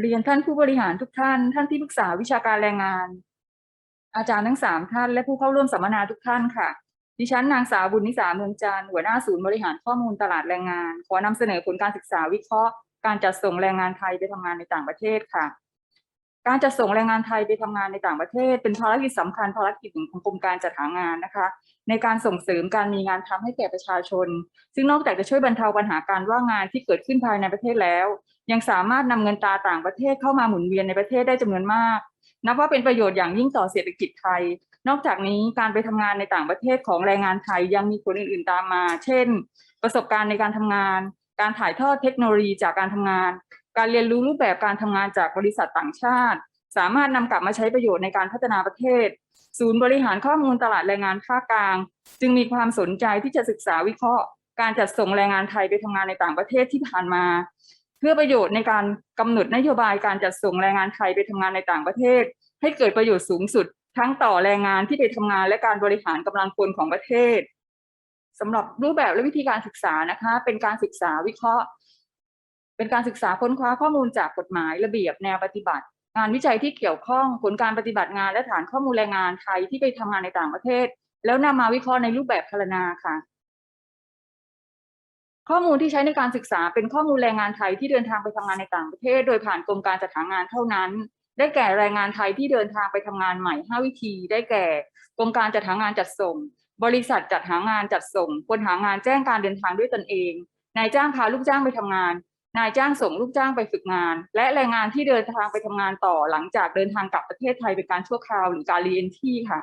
เรียนท่านผู้บริหารทุกท่าน ท่านที่ปรึกษาวิชาการแรงงาน อาจารย์ทั้งสามท่าน และผู้เข้าร่วมสัมมนาทุกท่านค่ะ ดิฉันนางสาวบุญนิสาเมืองจันทร์หัวหน้าศูนย์บริหารข้อมูลตลาดแรงงาน ขอนำเสนอผลการศึกษาวิเคราะห์ การจัดส่งแรงงานไทยไปทำงานในต่างประเทศค่ะ การจัดส่งแรงงานไทยไปทำงานในต่างประเทศ เป็นภารกิจสำคัญภารกิจหนึ่งของกรมการจัดหางานนะคะ ในการส่งเสริมการมีงานทำให้แก่ประชาชน ซึ่งนอกจากจะช่วยบรรเทาปัญหาการว่างงานที่เกิดขึ้นภายในประเทศแล้ว ยังสามารถนำเงินตราต่างประเทศเข้ามาหมุนเวียนในประเทศได้จำนวนมาก นับว่าเป็นประโยชน์อย่างยิ่งต่อเศรษฐกิจไทย นอกจากนี้การไปทำงานในต่างประเทศของแรงงานไทยยังมีผลอื่น ๆ ตามมา เช่น ประสบการณ์ในการทำงาน การถ่ายทอดเทคโนโลยีจากการทำงาน การเรียนรู้รูปแบบการทำงานจากบริษัทต่างชาติ สามารถนำกลับมาใช้ประโยชน์ในการพัฒนาประเทศ ศูนย์บริหารข้อมูลตลาดแรงงานภาคกลาง จึงมีความสนใจที่จะศึกษาวิเคราะห์ การจัดส่งแรงงานไทยไปทำงานในต่างประเทศที่ผ่านมา พื่อประโยชน์ในการกำหนดนโยบายการจัดส่งแรงงานไทยไปทำงานในต่างประเทศ ให้เกิดประโยชน์สูงสุด ทั้งต่อแรงงานที่ไปทำงานและการบริหารกำลังคนของประเทศสำหรับรูปแบบและวิธีการศึกษานะคะ เป็นการศึกษาวิเคราะห์ เป็นการศึกษาค้นคว้าข้อมูลจากกฎหมายระเบียบแนวปฏิบัติ งานวิจัยที่เกี่ยวข้องผลการปฏิบัติงานและฐานข้อมูลแรงงานไทยที่ไปทำงานในต่างประเทศ แล้วนำมาวิเคราะห์ในรูปแบบพรรณนาค่ะ ข้อมูลที่ใช้ในการศึกษาเป็นข้อมูลแรงงานไทยที่เดินทางไปทำงานในต่างประเทศ โดยผ่านกรมการจัดหางานเท่านั้น ได้แก่แรงงานไทยที่เดินทางไปทำงานใหม่ 5 วิธี ได้แก่กรมการจัดหางานจัดส่ง บริษัทจัดหางานจัดส่ง คนหางานแจ้งการเดินทางด้วยตนเอง นายจ้างพาลูกจ้างไปทำงาน นายจ้างส่งลูกจ้างไปฝึกงาน และแรงงานที่เดินทางไปทำงานต่อหลังจากเดินทางกลับประเทศไทยเป็นการชั่วคราวหรือการรีเอนที่ค่ะ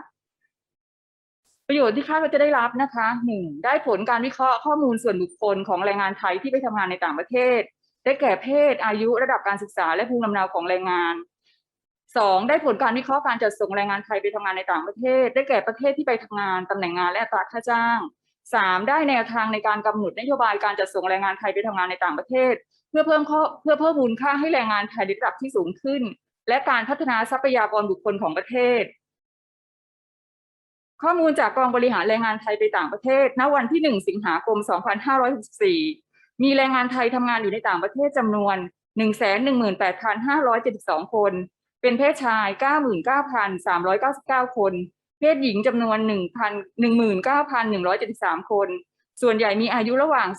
ประโยชน์ที่คาดว่าจะได้รับนะคะหนึ่งได้ผลการวิเคราะห์ข้อมูลส่วนบุคคลของแรงงานไทยที่ไปทำงานในต่างประเทศ ได้แก่เพศ อายุระดับการศึกษา และภูมิลำเนาของแรงงานสองได้ผลการวิเคราะห์การจัดส่งแรงงานไทยไปทำงานในต่างประเทศ ได้แก่ประเทศที่ไปทำงานตำแหน่งงานและอัตราค่าจ้างสามได้แนวทางในการกำหนดนโยบายการจัดส่งแรงงานไทยไปทำงานในต่างประเทศ เพื่อเพิ่มข้อเพื่อเพิ่มมูลค่าให้แรงงานไทยในระดับที่สูงขึ้น และการพัฒนาทรัพยากรบุคคลของประเทศ ข้อมูลจากกองบริหารแรงงานไทยไปต่างประเทศ ณ วันที่ 1 สิงหาคม 2564 มีแรงงานไทยทำงานอยู่ในต่างประเทศจำนวน 118,572 คน เป็นเพศชาย 99,399 คน เพศหญิงจำนวน1,009,173 คน ส่วนใหญ่มีอายุระหว่าง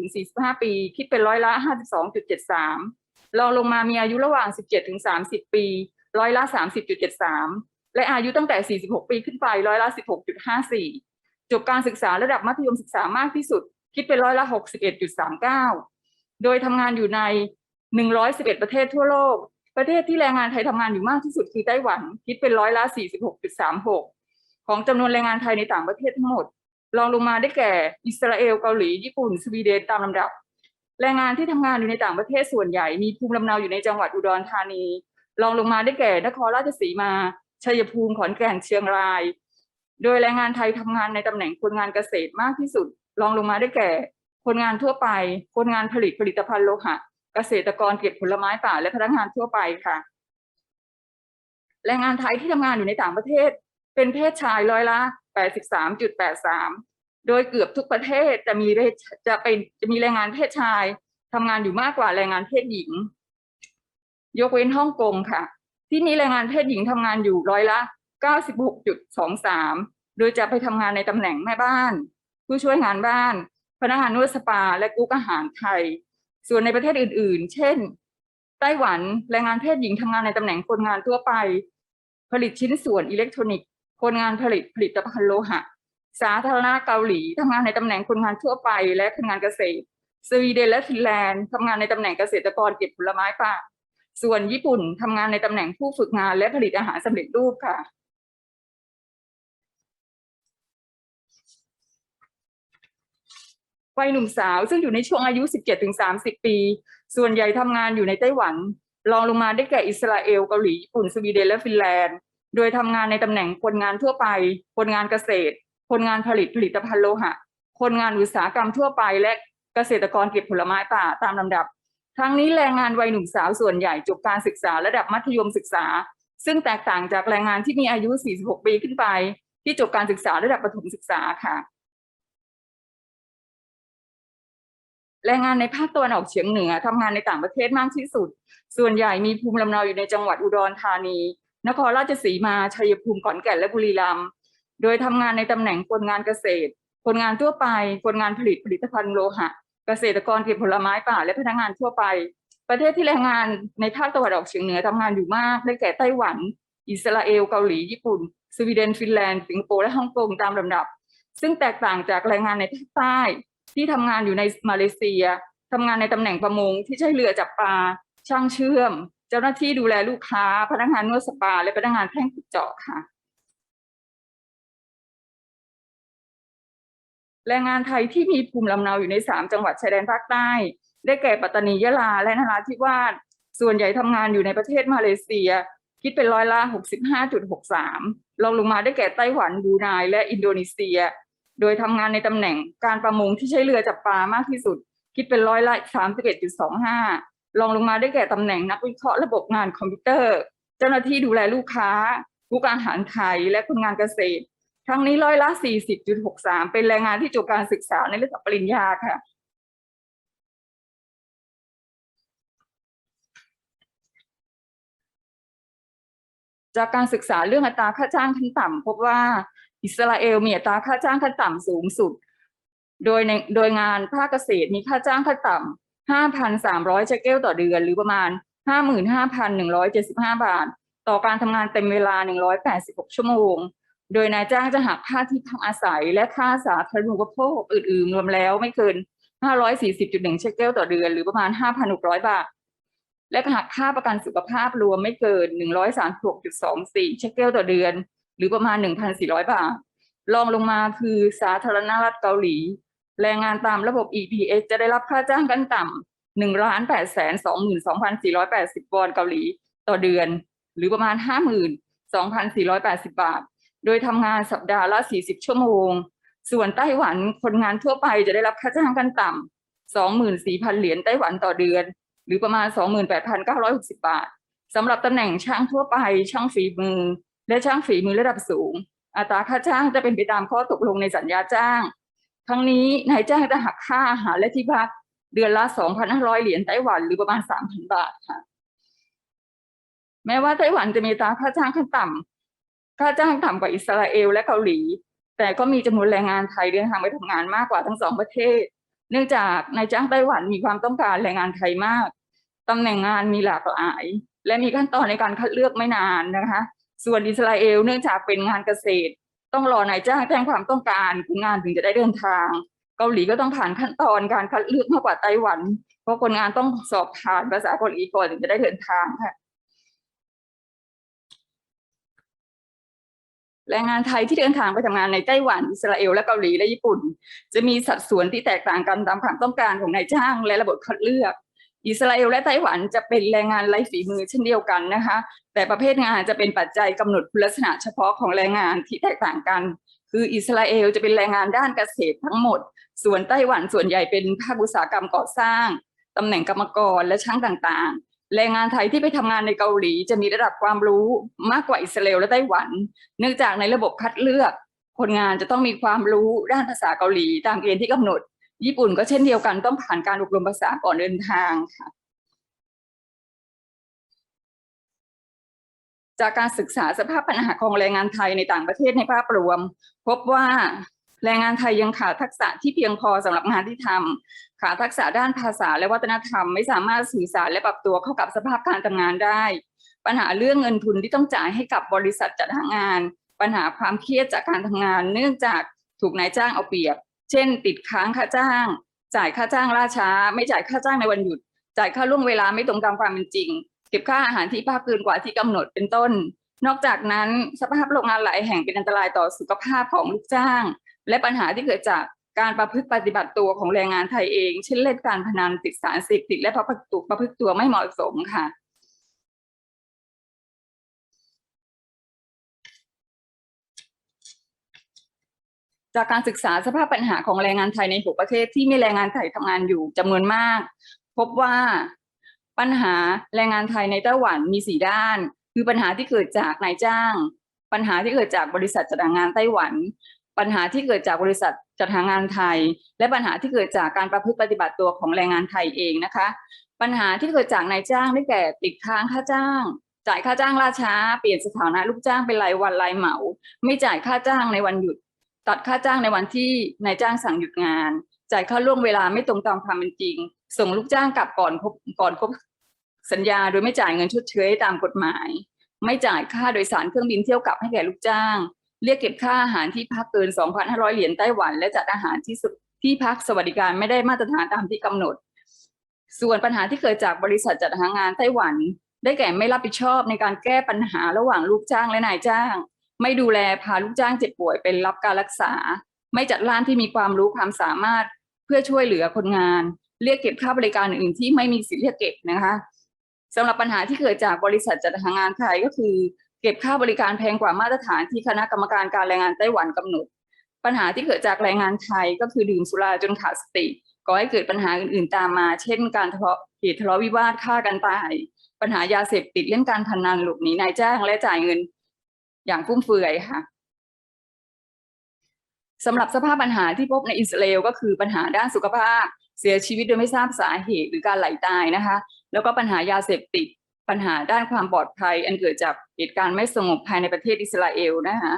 31-45 ปี คิดเป็นร้อยละ 52.73รองลงมามีอายุระหว่าง 17-30 ปี ร้อยละ 30.73 และอายุตั้งแต่ 46 ปีขึ้นไปร้อยละ 16.54 จบการศึกษาระดับมัธยมศึกษามากที่สุด คิดเป็นร้อยละ 61.39 โดยทำงานอยู่ใน 111 ประเทศทั่วโลก ประเทศที่แรงงานไทยทำงานอยู่มากที่สุดคือไต้หวัน คิดเป็นร้อยละ 46.36 ของจำนวนแรงงานไทยในต่างประเทศทั้งหมดรองลงมาได้แก่อิสราเอลเกาหลีญี่ปุ่น สวีเดนตามลำดับ แรงงานที่ทำงานอยู่ในต่างประเทศส่วนใหญ่มีภูมิลำเนาอยู่ในจังหวัดอุดรธานีรองลงมาได้แก่นครราชสีมา ชัยภูมิขอนแก่นเชียงราย โดยแรงงานไทยทำงานในตำแหน่งคนงานเกษตรมากที่สุดรองลงมาได้แก่ คนงานทั่วไป คนงานผลิตผลิตภัณฑ์โลหะ เกษตรกรเก็บผลไม้ป่าและพนักงานทั่วไปค่ะ แรงงานไทยที่ทำงานอยู่ในต่างประเทศ เป็นเพศชายร้อยละ 83.83 โดยเกือบทุกประเทศจะมีจะเป็นจะมีแรงงานเพศชายทำงานอยู่มากกว่าแรงงานเพศหญิง ยกเว้นฮ่องกงค่ะ ที่มีแรงงานเพศหญิงทำงานอยู่ร้อยละ 96.23 โดยจะไปทำงานในตำแหน่งแม่บ้าน ผู้ช่วยงานบ้าน พนักงานนวดสปา และกุ๊กอาหารไทย ส่วนในประเทศอื่น ๆ เช่น ไต้หวันแรงงานเพศหญิงทำงานในตำแหน่งคนงานทั่วไป ผลิตชิ้นส่วนอิเล็กทรอนิกส์ คนงานผลิตผลิตภัณฑ์โลหะ สาธารณเกาหลีทำงานในตำแหน่งคนงานทั่วไป และคนงานเกษตรสวีเดนและฟินแลนด์ทำงานในตำแหน่งเกษตรกรเก็บผลไม้ป่า ส่วนญี่ปุ่นทำงานในตำแหน่งผู้ฝึกงานและผลิตอาหารสำเร็จรูปค่ะ วัยหนุ่มสาวซึ่งอยู่ในช่วงอายุ 17-30 ปี ส่วนใหญ่ทำงานอยู่ในไต้หวันรองลงมาได้แก่อิสราเอลเกาหลีญี่ปุ่นสวีเดนและฟินแลนด์ โดยทำงานในตำแหน่งคนงานทั่วไป คนงานเกษตร คนงานผลิตผลิตภัณฑ์โลหะ คนงานอุตสาหกรรมทั่วไป และเกษตรกรเก็บผลไม้ป่าตามลำดับ ทั้งนี้แรงงานวัยหนุ่มสาวส่วนใหญ่จบการศึกษาระดับมัธยมศึกษา ซึ่งแตกต่างจากแรงงานที่มีอายุ 46 ปีขึ้นไป ที่จบการศึกษาระดับประถมศึกษาค่ะ แรงงานในภาคตะวันออกเฉียงเหนือทำงานในต่างประเทศมากที่สุด ส่วนใหญ่มีภูมิลำเนาอยู่ในจังหวัดอุดรธานี นครราชสีมา ชัยภูมิ ขอนแก่น และบุรีรัมย์ โดยทำงานในตำแหน่งคนงานเกษตร คนงานทั่วไป คนงานผลิตผลิตภัณฑ์โลหะ เกษตรกรเก็บผลไม้ป่าและพนักงานทั่วไป ประเทศที่แรงงานในภาคตะวันออกเฉียงเหนือทำงานอยู่มาก ได้แก่ไต้หวัน อิสราเอล เกาหลี ญี่ปุ่น สวีเดน ฟินแลนด์ สิงคโปร์ และฮ่องกงตามลำดับ ซึ่งแตกต่างจากแรงงานในภาคใต้ ที่ทำงานอยู่ในมาเลเซียทำงานในตำแหน่งประมงที่ใช้เรือจับปลา ช่างเชื่อม เจ้าหน้าที่ดูแลลูกค้า พนักงานนวดสปา และพนักงานแท่งขุดเจาะค่ะ แรงงานไทยที่มีภูมิลำเนาอยู่ในสามจังหวัดชายแดนภาคใต้ ได้แก่ปัตตานียะลา และนราธิวาสส่วนใหญ่ทำงานอยู่ในประเทศมาเลเซีย คิดเป็นร้อยละ 65.63รองลงมาได้แก่ไต้หวันบรูไนและอินโดนีเซีย โดยทำงานในตำแหน่งการประมงที่ใช้เรือจับปลามากที่สุด คิดเป็นร้อยละ 31.25รองลงมาได้แก่ตำแหน่งนักวิเคราะห์ระบบงานคอมพิวเตอร์ เจ้าหน้าที่ดูแลลูกค้าผู้การอาหารไทยและคนงานเกษตร ทั้งนี้ร้อยละ 40.63 เป็นแรงงานที่จบการศึกษาในระดับปริญญาค่ะ จากการศึกษาเรื่องอัตราค่าจ้างขั้นต่ำพบว่าอิสราเอลมีอัตราค่าจ้างขั้นต่ำสูงสุด โดยในโดยงานภาคเกษตรมีค่าจ้างขั้นต่ำ 5,300เชเกลต่อเดือน หรือประมาณ 55,175 บาท ต่อการทำงานเต็มเวลา 186 ชั่วโมง โดยนายจ้างจะหักค่าที่พักอาศัย และค่าสาธารณูปโภคอื่นๆ รวมแล้วไม่เกิน 540.1 เชคเกลต่อเดือน หรือประมาณ 5,600 บาท และหักค่าประกันสุขภาพรวมไม่เกิน 136.24 เชคเกลต่อเดือน หรือประมาณ 1,400 บาท รองลงมาคือสาธารณรัฐเกาหลี แรงงานตามระบบ EPS จะได้รับค่าจ้างขั้นต่ำหนึ่งล้านแปดแสนสองหมื่นสองพันสี่ร้อยแปดสิบวอนเกาหลีต่อเดือน หรือประมาณห้าหมื่นสองพันสี่ร้อยแปดสิบาท โดยทำงานสัปดาห์ละสี่สิบชั่วโมง ส่วนไต้หวันคนงานทั่วไปจะได้รับค่าจ้างขั้นต่ำสองหมื่นสี่พันเหรียญไต้หวันต่อเดือน หรือประมาณสองหมื่นแปดพันเก้าร้อยหกสิบาทสำหรับตำแหน่งช่างทั่วไป ช่างฝีมือ และช่างฝีมือระดับสูง อัตราค่าจ้างจะเป็นไปตามข้อตกลงในสัญญาจ้าง ทั้งนี้นายจ้างจะหักค่าอาหารและที่พักเดือนละ 2,500 เหรียญไต้หวันหรือประมาณ 3,000 บาทค่ะ แม้ว่าไต้หวันจะมีอัตาค่าจ้างขั้นต่ำ ค่าจ้างต่ำกว่าอิสราเอลและเกาหลี แต่ก็มีจำนวนแรงงานไทยเดินทางไปทำงานมากกว่าทั้งสองประเทศ เนื่องจากนายจ้างไต้หวันมีความต้องการแรงงานไทยมากตำแหน่งงานมีหลากหลาย และมีขั้นตอนในการคัดเลือกไม่นานนะคะ ส่วนอิสราเอลเนื่องจากเป็นงานเกษตร ต้องรอนายจ้างแจ้งความต้องการคนงานถึงจะได้เดินทาง เกาหลีก็ต้องผ่านขั้นตอนการคัดเลือกมากกว่าไต้หวัน เพราะคนงานต้องสอบผ่านภาษาเกาหลีก่อนถึงจะได้เดินทางค่ะ แรงงานไทยที่เดินทางไปทำงานในไต้หวันอิสราเอลและเกาหลีและญี่ปุ่น จะมีสัดส่วนที่แตกต่างกันตามความต้องการของนายจ้างและระบบคัดเลือก อิสราเอลและไต้หวันจะเป็นแรงงานไร้ฝีมือเช่นเดียวกันนะคะ แต่ประเภทงานจะเป็นปัจจัยกำหนดคุณลักษณะเฉพาะของแรงงานที่แตกต่างกัน คืออิสราเอลจะเป็นแรงงานด้านเกษตรทั้งหมด ส่วนไต้หวันส่วนใหญ่เป็นภาคอุตสาหกรรมก่อสร้างตำแหน่งกรรมกรและช่างต่างๆ แรงงานไทยที่ไปทำงานในเกาหลี จะมีระดับความรู้มากกว่าอิสราเอลและไต้หวัน เนื่องจากในระบบคัดเลือกคนงานจะต้องมีความรู้ด้านภาษาเกาหลีตามเกณฑ์ที่กำหนด ญี่ปุ่นก็เช่นเดียวกันต้องผ่านการอบรมภาษาก่อนเดินทางค่ะ จากการศึกษาสภาพปัญหาของแรงงานไทยในต่างประเทศในภาพรวม พบว่าแรงงานไทยยังขาดทักษะที่เพียงพอสำหรับงานที่ทำ ขาดทักษะด้านภาษาและวัฒนธรรม ไม่สามารถสื่อสารและปรับตัวเข้ากับสภาพการทำงานได้ ปัญหาเรื่องเงินทุนที่ต้องจ่ายให้กับบริษัทจัดหางาน ปัญหาความเครียดจากการทำงาน เนื่องจากถูกนายจ้างเอาเปรียบ เช่น ติดค้างค่าจ้าง จ่ายค่าจ้างล่าช้า ไม่จ่ายค่าจ้างในวันหยุด จ่ายค่าล่วงเวลาไม่ตรงตามความเป็นจริง เก็บค่าอาหารที่ภาคเกินกว่าที่กำหนดเป็นต้น นอกจากนั้นสภาพโรงงานหลายแห่งเป็นอันตรายต่อสุขภาพของลูกจ้าง และปัญหาที่เกิดจาก การประพฤติปฏิบัติตัวของแรงงานไทยเอง เช่นเล่นการพนันติดสารเสพติดและประพฤติตัวประพฤติตัวไม่เหมาะสมค่ะ จากการศึกษาสภาพปัญหาของแรงงานไทยในหกประเทศที่มีแรงงานไทยทำงานอยู่จำนวนมาก พบว่าปัญหาแรงงานไทยในไต้หวันมีสี่ด้าน คือปัญหาที่เกิดจากนายจ้าง ปัญหาที่เกิดจากบริษัทจัดงานไต้หวัน ปัญหาที่เกิดจากบริษัทจัดหางานไทย และปัญหาที่เกิดจากการประพฤติปฏิบัติตัวของแรงงานไทยเองนะคะ ปัญหาที่เกิดจากนายจ้างได้แก่ติดค้างค่าจ้าง จ่ายค่าจ้างล่าช้า เปลี่ยนสถานะลูกจ้างเป็นรายวันรายเหมา ไม่จ่ายค่าจ้างในวันหยุด ตัดค่าจ้างในวันที่นายจ้างสั่งหยุดงาน จ่ายค่าล่วงเวลาไม่ตรงตามความเป็นจริง ส่งลูกจ้างกลับก่อนครบก่อนครบสัญญาโดยไม่จ่ายเงินชดเชยตามกฎหมาย ไม่จ่ายค่าโดยสารเครื่องบินเที่ยวกลับให้แก่ลูกจ้าง เรียกเก็บค่าอาหารที่พักเกิน 2,500 เหรียญไต้หวัน และจัดอาหารที่สุที่พักสวัสดิการไม่ได้มาตรฐานตามที่กำหนด ส่วนปัญหาที่เกิดจากบริษัทจัดหางานไต้หวัน ได้แก่ไม่รับผิดชอบในการแก้ปัญหาระหว่างลูกจ้างและนายจ้าง ไม่ดูแลพาลูกจ้างเจ็บป่วยเป็นรับการรักษา ไม่จัดร้านที่มีความรู้ความสามารถเพื่อช่วยเหลือคนงาน เรียกเก็บค่าบริการอื่นที่ไม่มีสิทธิ์เรียกเก็บนะคะสำหรับปัญหาที่เกิดจากบริษัทจัดหางานไทยก็คือ เก็บค่าบริการแพงกว่ามาตรฐานที่คณะกรรมการการแรงงานไต้หวันกำหนด ปัญหาที่เกิดจากแรงงานไทยก็คือดื่มสุราจนขาดสติก่อให้เกิดปัญหาอื่นๆตามมา เช่น การทะเลาะเหตุทะเลาะวิวาทฆ่ากันตาย ปัญหายาเสพติดเล่นการพนันหลบหนีนายจ้างและจ่ายเงิน อย่างฟุ่มเฟือยค่ะสำหรับสภาพปัญหาที่พบในอิสราเอลก็คือปัญหาด้านสุขภาพ เสียชีวิตโดยไม่ทราบสาเหตุหรือการไหลตายนะคะ แล้วก็ปัญหายาเสพติด ปัญหาด้านความปลอดภัย อันเกิดจากเหตุการณ์ไม่สงบภายในประเทศอิสราเอลนะคะ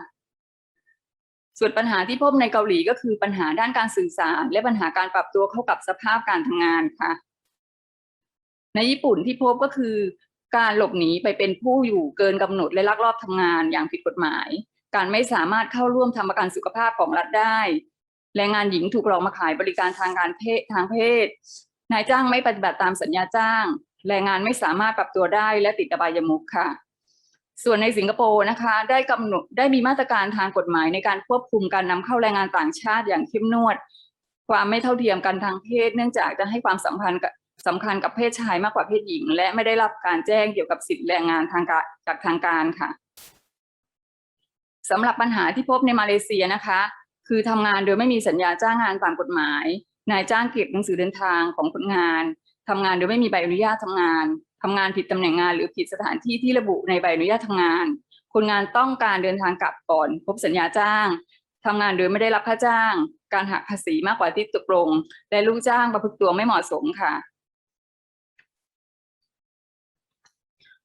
ส่วนปัญหาที่พบในเกาหลีก็คือปัญหาด้านการสื่อสาร และปัญหาการปรับตัวเข้ากับสภาพการทำงานค่ะ ในญี่ปุ่นที่พบก็คือ การหลบหนีไปเป็นผู้อยู่เกินกำหนดและลักลอบทำงานอย่างผิดกฎหมาย การไม่สามารถเข้าร่วมทำประกันสุขภาพของรัฐได้แรงงานหญิงถูกหลอกมาขายบริการทางการเพศทางเพศ นายจ้างไม่ปฏิบัติตามสัญญาจ้าง แรงงานไม่สามารถปรับตัวได้และติดอบายมุขค่ะ ส่วนในสิงคโปร์นะคะได้กำหนดได้มีมาตรการทางกฎหมายในการควบคุมการนำเข้าแรงงานต่างชาติอย่างเข้มงวด ความไม่เท่าเทียมกันทางเพศ เนื่องจากจะให้ความสัมพันธ์สำคัญกับเพศชายมากกว่าเพศหญิง และไม่ได้รับการแจ้งเกี่ยวกับสิทธิแรงงานทางการจากทางการค่ะสำหรับปัญหาที่พบในมาเลเซียนะคะ คือทำงานโดยไม่มีสัญญาจ้างงานตามกฎหมาย นายจ้างเก็บหนังสือเดินทางของคนงาน ทำงานโดยไม่มีใบอนุญาตทำงานทำงานผิดตำแหน่งงาน หรือผิดสถานที่ที่ระบุในใบอนุญาตทำงาน คนงานต้องการเดินทางกลับก่อนพบสัญญาจ้างทำงานโดยไม่ได้รับค่าจ้าง การหักภาษีมากกว่าที่ตกลง และลูกจ้างประพฤติตัวไม่เหมาะสมค่ะ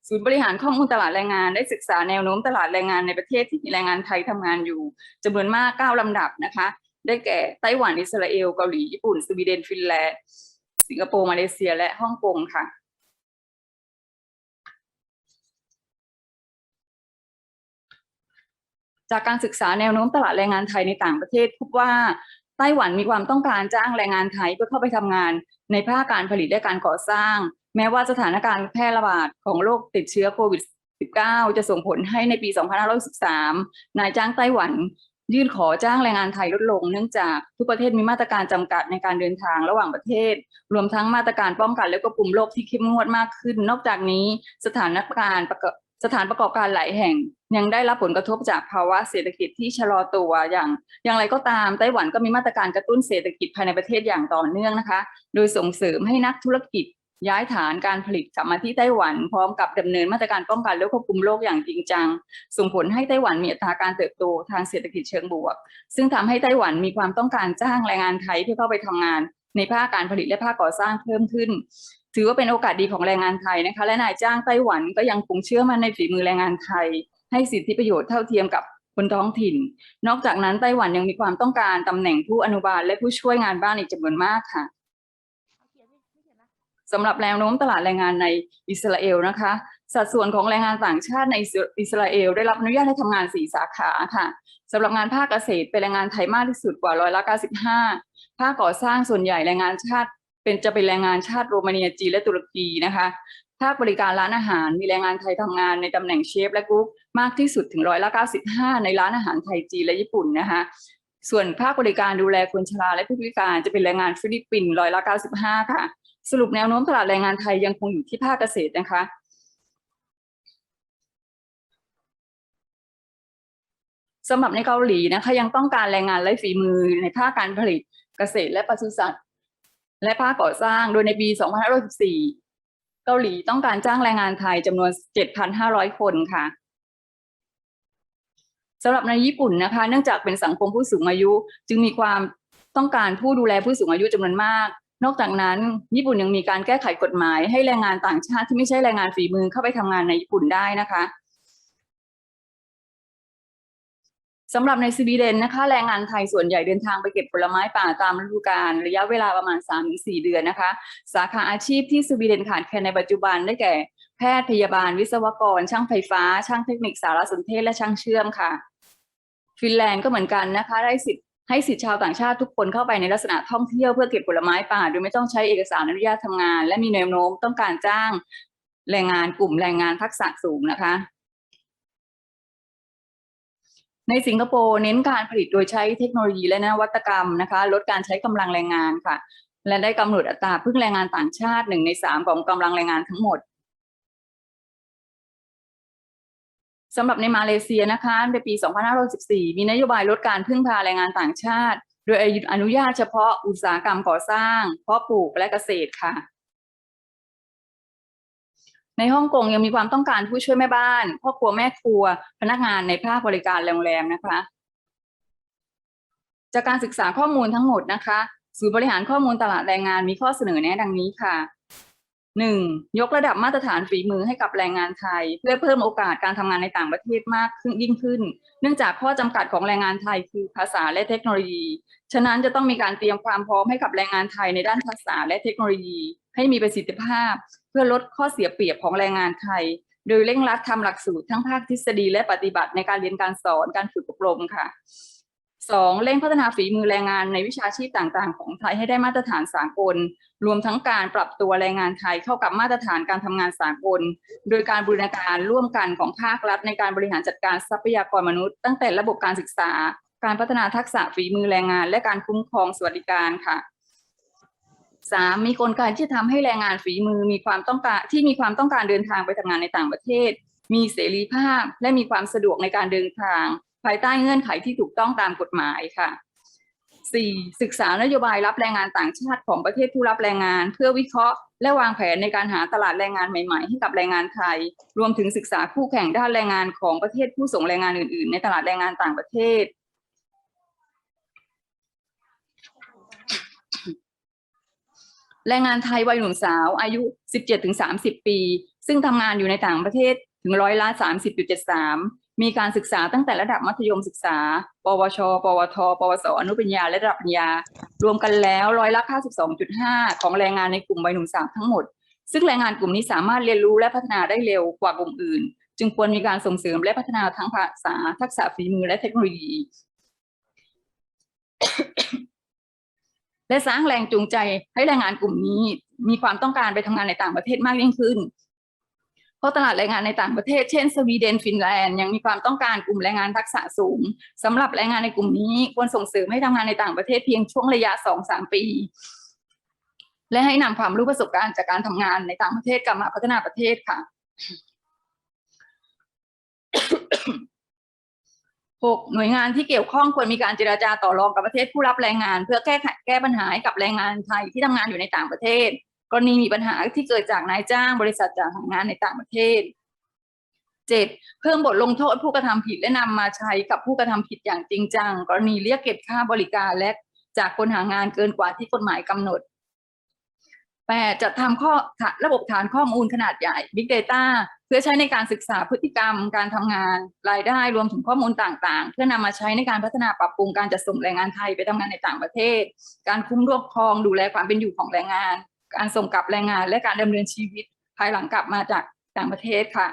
ศูนย์บริหารข้อมูลตลาดแรงงานได้ศึกษาแนวโน้มตลาดแรงงานในประเทศที่มีแรงงานไทยทำงานอยู่จำนวนมากเก้าลำดับนะคะ ได้แก่ไต้หวันอิสราเอลเกาหลีญี่ปุ่นสวีเดนฟินแลนด์ สิงคโปร์มาเลเซียและฮ่องกงค่ะ จากการศึกษาแนวโน้มตลาดแรงงานไทยในต่างประเทศ พบว่าไต้หวันมีความต้องการจ้างแรงงานไทยเพื่อเข้าไปทำงานในภาคการผลิตและการก่อสร้าง แม้ว่าสถานการณ์แพร่ระบาดของโรคติดเชื้อโควิด -19 จะส่งผลให้ในปี 2513 นายจ้างไต้หวัน ยื่นขอจ้างแรงงานไทยลดลง เนื่องจากทุกประเทศมีมาตรการจำกัดในการเดินทางระหว่างประเทศ รวมทั้งมาตรการป้องกันและควบคุมโรคที่เข้มงวดมากขึ้น นอกจากนี้สถานการณ์ปรสถานประกอบการหลายแห่ง ยังได้รับผลกระทบจากภาวะเศรษฐกิจที่ชะลอตัวอย่างอย่างไรก็ตามไต้หวันก็มีมาตรการกระตุ้นเศรษฐกิจภายในประเทศอย่างต่อเนื่องนะคะ โดยส่งเสริมให้นักธุรกิจ ย้ายฐานการผลิตกลับมาที่ไต้หวันพร้อมกับดำเนินมาตรการป้องกันและควบคุมโรคอย่างจริงจัง ส่งผลให้ไต้หวันมีอัตราการเติบโตทางเศรษฐกิจเชิงบวก ซึ่งทำให้ไต้หวันมีความต้องการจ้างแรงงานไทยที่เข้าไปทำงาน ในภาคการผลิตและภาคก่อสร้างเพิ่มขึ้น ถือว่าเป็นโอกาสดีของแรงงานไทยนะคะ และนายจ้างไต้หวันก็ยังคงเชื่อมั่นในฝีมือแรงงานไทย ให้สิทธิประโยชน์เท่าเทียมกับคนท้องถิ่น นอกจากนั้นไต้หวันยังมีความต้องการตำแหน่งผู้อนุบาลและผู้ช่วยงานบ้านอีกจำนวนมากค่ะ สำหรับแนวโน้มตลาดแรงงานในอิสราเอลนะคะ สัดส่วนของแรงงานต่างชาติในอิสราเอลได้รับอนุญาตให้ทำงานสี่สาขาค่ะสำหรับงานภาคเกษตรเป็นแรงงานไทยมากที่สุดกว่าร้อยละ95 ภาคก่อสร้างส่วนใหญ่แรงงานชาติเป็นจะเป็นแรงงานชาติโรมาเนียจีนและตุรกีนะคะภาคบริการร้านอาหารมีแรงงานไทยทำงานในตำแหน่งเชฟและกุ๊กมากที่สุดถึงร้อยละ95 ในร้านอาหารไทยจีนและญี่ปุ่นนะคะส่วนภาคบริการดูแลคนชราและผู้พิการจะเป็นแรงงานฟิลิปปินส์ร้อยละ95 ค่ะ สรุปแนวโน้มตลาดแรงงานไทยยังคงอยู่ที่ภาคเกษตรนะคะสำหรับในเกาหลีนะคะยังต้องการแรงงานไร้ฝีมือในภาคการผลิตเกษตรและปศุสัตว์ และภาคก่อสร้างโดยในปี 2514เกาหลีต้องการจ้างแรงงานไทยจำนวน 7,500 คนค่ะสำหรับในญี่ปุ่นนะคะ เนื่องจากเป็นสังคมผู้สูงอายุ จึงมีความต้องการผู้ดูแลผู้สูงอายุจำนวนมาก นอกจากนั้นญี่ปุ่นยังมีการแก้ไขกฎหมาย ให้แรงงานต่างชาติที่ไม่ใช่แรงงานฝีมือเข้าไปทำงานในญี่ปุ่นได้นะคะสำหรับในสวีเดนนะคะแรงงานไทยส่วนใหญ่เดินทางไปเก็บผลไม้ป่าตามฤดูกาลระยะเวลาประมาณ 3-4 เดือนนะคะ สาขาอาชีพที่สวีเดนขาดแคลนในปัจจุบันได้แก่ แพทย์พยาบาล วิศวกร ช่างไฟฟ้า ช่างเทคนิคสารสนเทศและช่างเชื่อมค่ะ ฟินแลนด์ก็เหมือนกันนะคะ ได้สิทธิ ให้สิทธิชาวต่างชาติทุกคนเข้าไปในลักษณะท่องเที่ยวเพื่อเก็บผลไม้ป่า โดยไม่ต้องใช้เอกสารอนุญาตทำงาน และมีแนวโน้มต้องการจ้างแรงงานกลุ่มแรงงานทักษะสูงนะคะ ในสิงคโปร์เน้นการผลิตโดยใช้เทคโนโลยีและนวัตกรรมนะคะ ลดการใช้กำลังแรงงานค่ะ และได้กำหนดอัตราพึ่งแรงงานต่างชาติหนึ่งในสามของกำลังแรงงานทั้งหมด สำหรับในมาเลเซียนะคะในปี 2564มีนโยบายลดการพึ่งพาแรงงานต่างชาติ โดยอนุญาตเฉพาะอุตสาหกรรมก่อสร้าง เพาะปลูกและเกษตรค่ะ ในฮ่องกงยังมีความต้องการผู้ช่วยแม่บ้านพ่อครัวแม่ครัว พนักงานในภาคบริการโรงแรมนะคะ จากการศึกษาข้อมูลทั้งหมดนะคะศูนย์บริหารข้อมูลตลาดแรงงานมีข้อเสนอแนะดังนี้ค่ะ หนึ่งยกระดับมาตรฐานฝีมือให้กับแรงงานไทย เพื่อเพิ่มโอกาสการทำงานในต่างประเทศมากขึ้นยิ่งขึ้น เนื่องจากข้อจำกัดของแรงงานไทยคือภาษาและเทคโนโลยี ฉะนั้นจะต้องมีการเตรียมความพร้อมให้กับแรงงานไทยในด้านภาษาและเทคโนโลยี ให้มีประสิทธิภาพ เพื่อลดข้อเสียเปรียบของแรงงานไทย โดยเร่งรัดทำหลักสูตรทั้งภาคทฤษฎีและปฏิบัติในการเรียนการสอนการฝึกอบรมค่ะ สองเร่งพัฒนาฝีมือแรงงานในวิชาชีพต่างๆ ของไทยให้ได้มาตรฐานสากล รวมทั้งการปรับตัวแรงงานไทยเข้ากับมาตรฐานการทำงานสากล โดยการบูรณาการร่วมกันของภาครัฐในการบริหารจัดการทรัพยากรมนุษย์ ตั้งแต่ระบบการศึกษา การพัฒนาทักษะฝีมือแรงงาน และการคุ้มครองสวัสดิการค่ะสามมีกลไกที่จะทำให้แรงงานฝีมือมีความต้องการที่มีความต้องการเดินทางไปทำงานในต่างประเทศ มีเสรีภาพ และมีความสะดวกในการเดินทาง ภายใต้เงื่อนไขที่ถูกต้องตามกฎหมายค่ะ 4. ศึกษานโยบายรับแรงงานต่างชาติของประเทศผู้รับแรงงาน เพื่อวิเคราะห์ และวางแผนในการหาตลาดแรงงานใหม่ๆ ให้กับแรงงานไทย รวมถึงศึกษาคู่แข่งด้านแรงงานของประเทศผู้ส่งแรงงานอื่น ๆ ในตลาดแรงงานต่างประเทศ แรงงานไทยวัยหนุ่มสาวอายุ 17-30 ปี ซึ่งทำงานอยู่ในต่างประเทศถึงร้อยละ30.73 มีการศึกษาตั้งแต่ระดับมัธยมศึกษา ปวช ปวท ปวส อนุปริญญา และระดับปริญญา รวมกันแล้วร้อยละ92.5 ของแรงงานในกลุ่มวัยหนุ่มสาวทั้งหมด ซึ่งแรงงานกลุ่มนี้สามารถเรียนรู้และพัฒนาได้เร็วกว่ากลุ่มอื่น จึงควรมีการส่งเสริมและพัฒนาทั้งภาษา ทักษะฝีมือและเทคโนโลยี และสร้างแรงจูงใจให้แรงงานกลุ่มนี้มีความต้องการไปทำงานในต่างประเทศมากยิ่งขึ้น เพราะตลาดแรงงานในต่างประเทศ เช่น สวีเดน ฟินแลนด์ ยังมีความต้องการกลุ่มแรงงานทักษะสูงสำหรับแรงงานในกลุ่มนี้ควรส่งเสริมให้ทำงานในต่างประเทศเพียงช่วงระยะสองสามปี และให้นำความรู้ประสบการณ์จากการทำงานในต่างประเทศกลับมาพัฒนาประเทศค่ะหกหน่วยงานที่เกี่ยวข้องควรมีการเจราจาต่อรองกับประเทศผู้รับแรงงาน เพื่อแก้ไขแก้ปัญหาให้กับแรงงานไทยที่ทำงานอยู่ในต่างประเทศ กรณีมีปัญหาที่เกิดจากนายจ้างบริษัทจ้างงานในต่างประเทศเจ็ดเพิ่มบทลงโทษผู้กระทำผิดและนำมาใช้กับผู้กระทำผิดอย่างจริงจัง กรณีเรียกเก็บค่าบริการและจากคนหางานเกินกว่าที่กฎหมายกำหนดแปดจัดทำข้อระบบฐานข้อมูลขนาดใหญ่ Big Data เพื่อใช้ในการศึกษาพฤติกรรม การทำงานรายได้รวมถึงข้อมูลต่างๆ เพื่อนำมาใช้ในการพัฒนาปรับปรุงการจัดส่งแรงงานไทยไปทำงานในต่างประเทศ การคุ้มรวบครองดูแลความเป็นอยู่ของแรงงาน การส่งกลับแรงงานและการดำเนินชีวิตภายหลังกลับมาจากต่างประเทศค่ะ